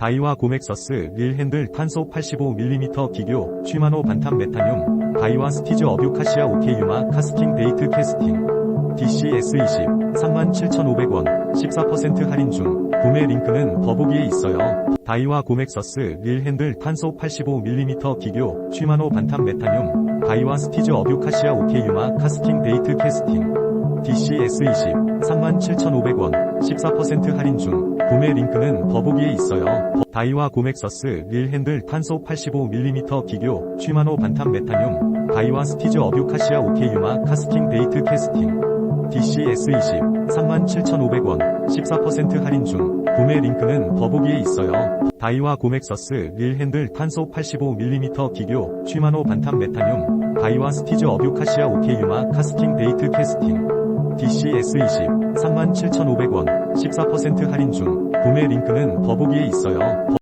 다이와 고맥서스 릴 핸들 탄소 85mm 기교 쉬마노 반탄 메타뇽 다이와 스티즈 어뷰 카시아 오케 유마 카스팅 데이트 캐스팅 DCS20 37,500원 14% 할인 중 구매 링크는 더보기에 있어요. 다이와 고맥서스 릴 핸들 탄소 85mm 기교 쉬마노 반탄 메타뇽 다이와 스티즈 어뷰 카시아 오케 유마 카스팅 데이트 캐스팅 DCS20 37,500원 14% 할인 중 구매 링크는 더보기에 있어요. 다이와 고맥서스 릴 핸들 탄소 85mm 기교 쉬마노 반탄 메타뇽 다이와 스티즈 어뷰 카시아 오케 유마 카스팅 데이트 캐스팅 DCS20 37,500원 14% 할인 중 구매 링크는 더보기에 있어요. 다이와 고맥서스 릴 핸들 탄소 85mm 기교 쉬마노 반탄 메타뇽 다이와 스티즈 어뷰 카시아 오케 유마 카스팅 데이트 캐스팅 DCS20 37,500원 14% 할인 중 구매 링크는 더보기에 있어요.